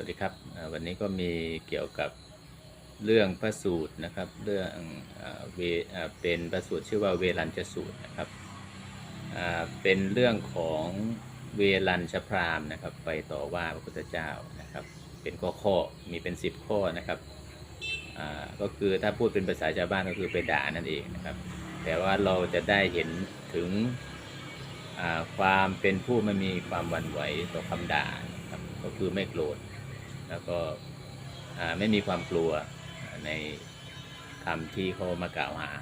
วัสดีครับวันนี้ก็มีเกี่ยวกับเรื่องพระสูตรนะครับ เรื่องอ่าเวอ่าเป็นพระสูตรชื่อว่าเวรัญชสูตรนะครับเป็นเรื่องของเวรัญชพรามนะครับ ไปต่อว่าพระพุทธเจ้านะครับ เป็นข้อข้อมีเป็นสิบข้อนะครับก็คือถ้าพูดเป็นภาษาชาวบ้านก็คือไปด่านั่นเองนะครับ แต่ว่าเราจะได้เห็นถึงความเป็นผู้ไม่มีความหวั่นไหวต่อคำด่านะครับก็คือไม่โกรธ แล้วก็ไม่มีความกลัวในคำที่เขามากล่าวหา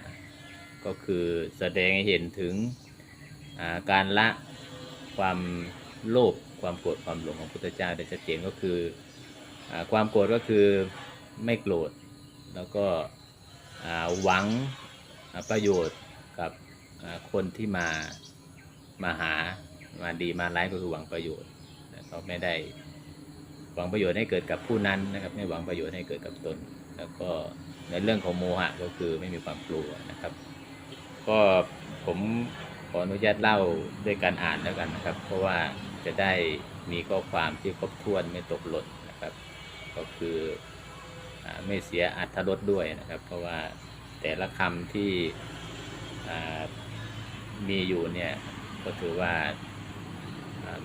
ก็คือแสดงให้เห็นถึงการละความโลภความโกรธความหลงของพุทธเจ้าได้ชัดเจนก็คืออความโกรธก็คือไม่โกรธแล้วก็หวังประโยชน์กับคนที่มามาหามาดีมาร้ายก็คือหวังประโยชน์เขาไม่ได้ หวังประโยชน์ให้เกิดกับผู้นั้นนะครับ ไม่หวังประโยชน์ให้เกิดกับตน แล้วก็ในเรื่องของโมหะก็คือไม่มีความกลัวนะครับ ก็ผมขออนุญาตเล่าด้วยการอ่านแล้วกันนะครับ เพราะว่าจะได้มีข้อความที่ครบถ้วนไม่ตกหล่นนะครับ ก็คือไม่เสียอัตรสด้วยนะครับ เพราะว่าแต่ละคำที่มีอยู่เนี่ยก็ถือว่า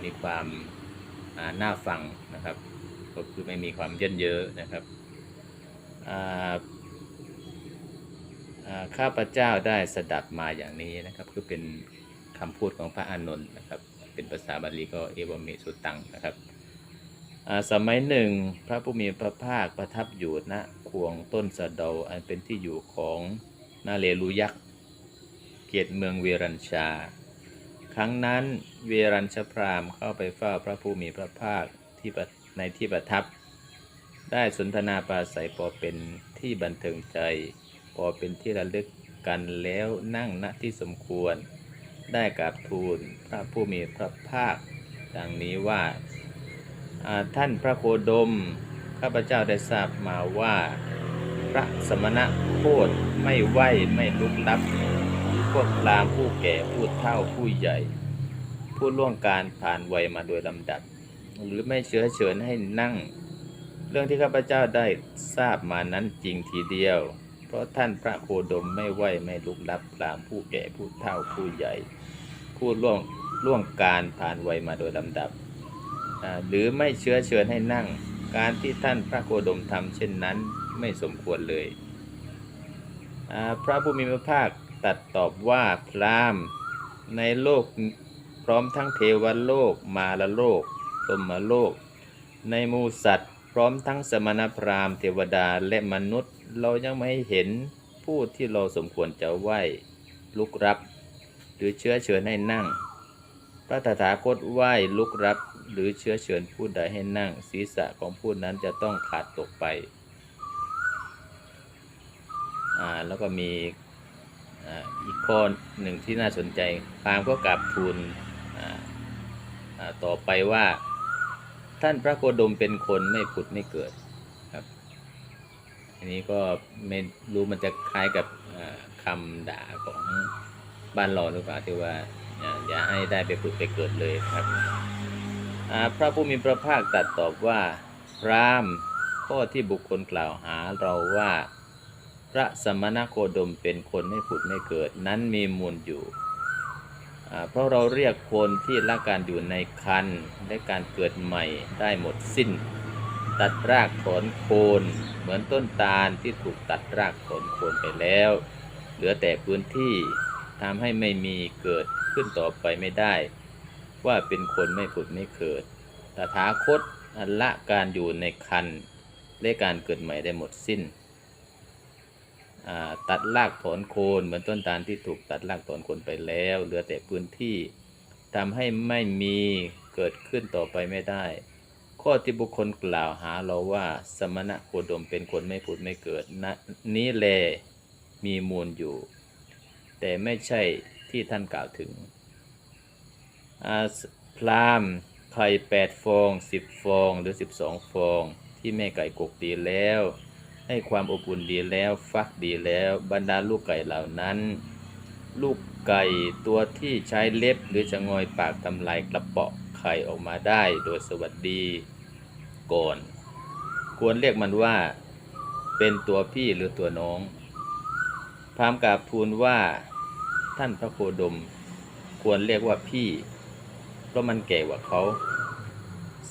มีความน่าฟังนะครับ ก็คือไม่มีความเยินเยอะนะครับข้าพเจ้าได้สดับมาอย่างนี้นะครับ คือเป็นคำพูดของพระอานนท์นะครับ เป็นภาษาบาลีก็เอวเมสุตังนะครับสมัยหนึ่งพระผู้มีพระภาคประทับอยู่ณควงต้นสะเดาอันเป็นที่อยู่ของนาเลลุยักษ์เกียรติเมืองเวรัญชา ครั้งนั้นเวรัญชพรามเข้าไปเฝ้าพระผู้มีพระภาคที่ประ ในที่ประทับ ได้สนทนาปราศัยพอเป็นที่บันเทิงใจ พอเป็นที่ระลึกกันแล้วนั่งณที่สมควร ได้กราบทูลพระผู้มีพระภาค ดังนี้ว่าท่านพระโคดม ข้าพเจ้าได้ทราบมาว่า พระสมณะโคดไม่ไหวไม่ลุกลับ พวกรามผู้แก่ผู้เฒ่าผู้ใหญ่ ผู้ล่วงการผ่านวัยมาโดยลำดับ หรือไม่เชื้อเชิญให้นั่ง เรื่องที่ข้าพเจ้าได้ทราบมานั้นจริงทีเดียว เพราะท่านพระโคดมไม่ไหวไม่ลุกลับพรามผู้แก่ผู้เฒ่าผู้ใหญ่ ผู้ล่วงล่วงการผ่านวัยมาโดยลำดับอ่าหรือไม่เชื้อเชิญให้นั่ง การที่ท่านพระโคดมทำเช่นนั้นไม่สมควรเลยอ่าพระผู้มีพระภาคตัดตอบว่าพรามในโลกพร้อมทั้งเทวโลกมาลโลก พรหมโลก ในมูสัตว์ พร้อมทั้งสมณพราหมณ์เทวดาและมนุษย์ เรายังไม่เห็นผู้ที่เราสมควรจะไหว้ลุกรับ หรือเชื้อเชิญให้นั่ง พระตถาคตไหว้ลุกรับ หรือเชื้อเชิญผู้ใดให้นั่ง ศีรษะของผู้นั้นจะต้องขาดตกไปอ่าแล้วก็มีอ่าอีกข้อหนึ่งที่น่าสนใจพามก็กราบทูลอ่าอ่าต่อไปว่า ท่านพระโคดมเป็นคนไม่ผุดไม่เกิดครับ อันนี้ก็ไม่รู้มันจะคล้ายกับอ่าคำด่าของบ้านเราหรือเปล่าที่ว่าอย่าอย่าให้ได้ไปผุดไปเกิดเลยครับพระผู้มีพระภาคตรัสตอบว่าพรามข้อที่บุคคลกล่าวหาเราว่า พระสมณโคดมเป็นคนไม่ผุดไม่เกิด นั้นมีมูลอยู่ เพราะเราเรียกคนที่ละการอยู่ในคันและการเกิดใหม่ได้หมดสิ้น ตัดรากถอนโคนเหมือนต้นตาลที่ถูกตัดรากถอนโคนไปแล้ว เหลือแต่พื้นที่ทำให้ไม่มีเกิดขึ้นต่อไปไม่ได้ ว่าเป็นคนไม่ผุดไม่เกิดตถาคตอันละการอยู่ในคันและการเกิดใหม่ได้หมดสิ้น ตัดรากถอนโคนเหมือนต้นตาลที่ถูกตัดรากถอนโคนไปแล้ว เหลือแต่พื้นที่ทำให้ไม่มีเกิดขึ้นต่อไปไม่ได้ ข้อที่บุคคลกล่าวหาเราว่าสมณะโคดมเป็นคนไม่ผุดไม่เกิดนะนี้แลมีมูลอยู่ แต่ไม่ใช่ที่ท่านกล่าวถึงอ่าพรามไข่แปดฟองสิบฟองหรือสิบสองฟอง ที่แม่ไก่กกดีแล้ว ให้ความอบอุ่นดีแล้วฟักดีแล้วบรรดาลูกไก่เหล่านั้น ลูกไก่ตัวที่ใช้เล็บหรือจะงอยปากทำลายกระเปาะไข่ออกมาได้โดยสวัสดีก่อนควรเรียกมันว่า เป็นตัวพี่หรือตัวน้อง พามกราบทูลว่าท่านพระโคดม ควรเรียกว่าพี่ เพราะมันแก่กว่าเขา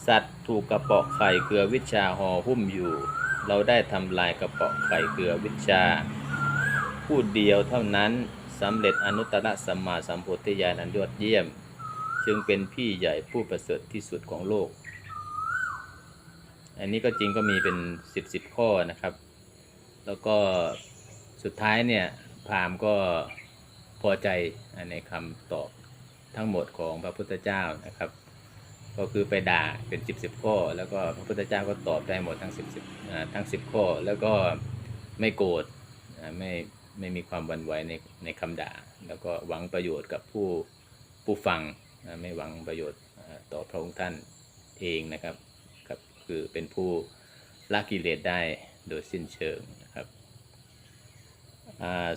สัตว์ถูกกระเปาะไข่เกลือวิชาห่อหุ้มอยู่ เราได้ทำลายกระเปาะไข่เกลือวิชา ผู้เดียวเท่านั้นสำเร็จอนุตตรสัมมาสัมโพธิญาณอันยอดเยี่ยม จึงเป็นพี่ใหญ่ผู้ประเสริฐที่สุดของโลก อันนี้ก็จริงก็มีเป็นสิบสิบข้อนะครับ แล้วก็สุดท้ายเนี่ยพราหมณ์ก็พอใจในคำตอบทั้งหมดของพระพุทธเจ้านะครับ ก็คือไปด่าเป็นสิบสิบข้อ แล้วก็พระพุทธเจ้าก็ตอบได้หมดทั้งสิบสิบทั้งสิบข้อ แล้วก็ไม่โกรธไม่ไม่มีความวันไหวในในคำด่า แล้วก็หวังประโยชน์กับผู้ผู้ฟังไม่หวังประโยชน์ต่อพระองค์ท่านเองนะครับครับคือเป็นผู้ละกิเลสได้โดยสิ้นเชิงนะครับ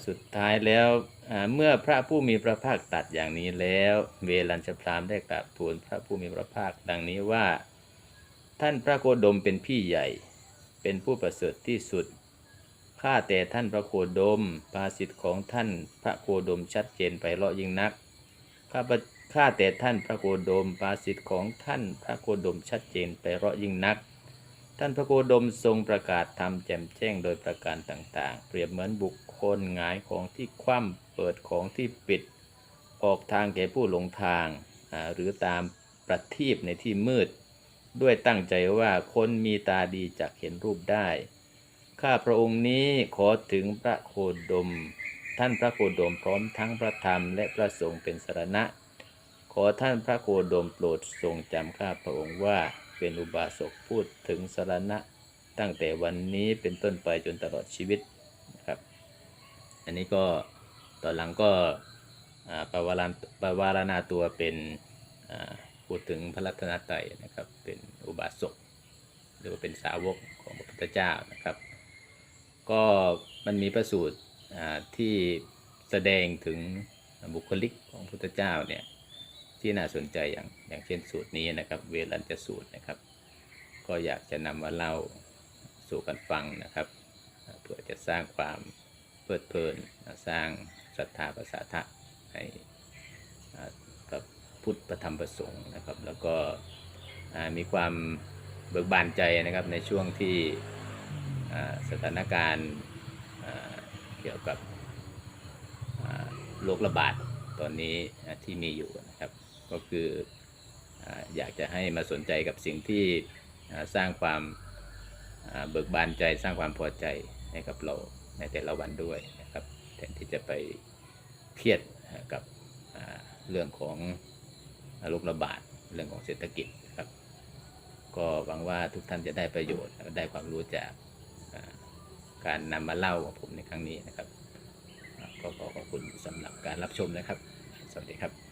สุดท้ายแล้วเมื่อพระผู้มีพระภาคตัดอย่างนี้แล้ว เวลัญชพรามได้กราบทูลพระผู้มีพระภาคดังนี้ว่า ท่านพระโคดมเป็นพี่ใหญ่ เป็นผู้ประเสริฐที่สุดข้าแต่ท่านพระโคดม ภาสิทธิ์ของท่านพระโคดมชัดเจนไปเลาะยิ่งนักข้าข้าแต่ท่านพระโคดม ภาสิทธิ์ของท่านพระโคดมชัดเจนไปเลาะยิ่งนัก ท่านพระโคดมทรงประกาศธรรมแจ่มแจ้งโดยประการต่างๆ เปรียบเหมือนบุคคลหงายของที่คว่ำเปิดของที่ปิด ออกทางแก่ผู้หลงทาง หรือตามประทีปในที่มืด ด้วยตั้งใจว่าคนมีตาดีจักเห็นรูปได้ ข้าพระองค์นี้ขอถึงพระโคดม ท่านพระโคดมพร้อมทั้งพระธรรมและพระสงฆ์เป็นสรณะ ขอท่านพระโคดมโปรดทรงจำข้าพระองค์ว่า เป็นอุบาสกพูดถึงสรณะตั้งแต่วันนี้เป็นต้นไปจนตลอดชีวิตนะครับ อันนี้ก็ตอนหลังก็อ่าประวารณประวารณาตัวเป็นพูดถึงพระรัตนตรัยนะครับ เป็นอุบาสกหรือว่าเป็นสาวกของพระพุทธเจ้านะครับ ก็มันมีประสูตรที่แสดงถึงบุคลิกของพระพุทธเจ้าเนี่ย ที่น่าสนใจอย่างอย่างเช่นสูตรนี้นะครับ เวรัญจะสูตรนะครับ ก็อยากจะนำมาเล่าสู่กันฟังนะครับ เพื่อจะสร้างความเพลิดเพลินสร้างศรัทธาประสาทะให้กับพุทธประธรรมประสงค์นะครับ แล้วก็มีความเบิกบานใจนะครับในช่วงที่สถานการณ์เกี่ยวกับโรคระบาดตอนนี้ที่มีอยู่นะครับ ก็คืออยากจะให้มาสนใจกับสิ่งที่สร้างความเบิกบานใจสร้างความพอใจให้กับเราในแต่ละวันด้วยนะครับแทนที่จะไปเครียดกับเรื่องของโรคระบาดเรื่องของเศรษฐกิจครับ ก็หวังว่าทุกท่านจะได้ประโยชน์ได้ความรู้จากการนำมาเล่าของผมในครั้งนี้นะครับ ก็ขอขอบคุณสำหรับการรับชมนะครับ สวัสดีครับ